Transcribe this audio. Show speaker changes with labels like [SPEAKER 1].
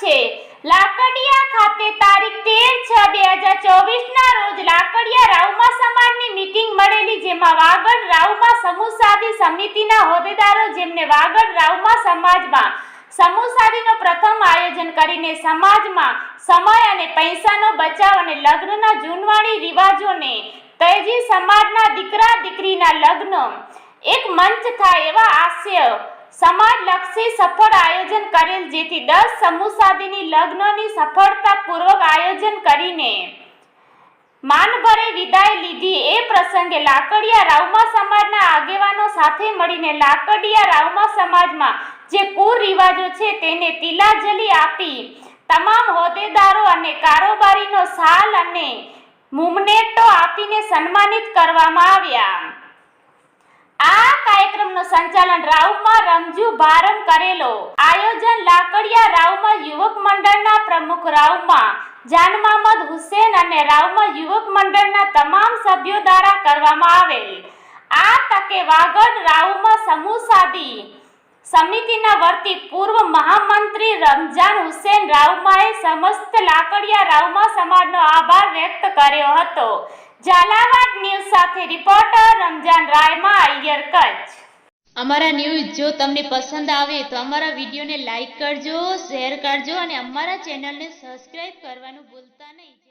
[SPEAKER 1] છે. લાકડિયા ખાતે તારીખ તેર છ બે હજાર ચોવીસના રોજ લાકડિયા રાવમા સમાજની મીટિંગ મળેલી, જેમાં વાગડ રાવમા સમૂહ સાધી સમિતિના હોદ્દેદારો જેમને વાગડ રાવમા સમાજમાં સમૂહ સાધીનો પ્રથમ આયોજન કરીને સમાજમાં સમય અને પૈસાનો બચાવ અને લગ્નના જૂનવાણી રિવાજોને તેજી સમાજના દીકરા દીકરીના લગ્ન એક મંચ થાય એવા આશય સમાજલક્ષી સફળ આયોજન કરેલ, જેથી દસ સમૂહ સાદીની લગ્નની સફળતાપૂર્વક આયોજન કરીને માનભરે વિદાય લીધી. એ પ્રસંગે લાકડિયા રાવમા સમાજના આગેવાનો સાથે મળીને લાકડિયા રાવમા સમાજમાં જે કુરિવાજો છે તેને તિલાંજલિ આપી. તમામ હોદ્દેદારો અને કારોબારીનો સાલ અને મુમનેટો આપીને સન્માનિત કરવામાં આવ્યા. આ કાર્યક્રમનું સંચાલન રાવમાં રમજુ ભારમ કરેલો. આયોજન લાકડિયા રાવમાં યુવક મંડળના પ્રમુખ રાવમાં જાન મહમદ હુસેન અને રાવમાં યુવક મંડળના તમામ સભ્યો દ્વારા કરવામાં આવેલ. આ તકે વાગડ રાવમાં સમૂહ સાદી સમિતિના વર્તી પૂર્વ મહામંત્રી રમજાન હુસેન રાવમાએ સમસ્ત લાકડિયા રાવમા સમાજનો આભાર વ્યક્ત કર્યો હતો. ઝાલાવાડ ન્યૂઝ સાથે રિપોર્ટર રમજાન રાયમા અય્યર કચ્છ અમારા ન્યૂઝ જો તમને પસંદ આવે તો અમારા વિડીયોને લાઈક કરજો શેર કરજો અને અમારા ચેનલને સબસ્ક્રાઇબ કરવાનું ભૂલતા નહીં.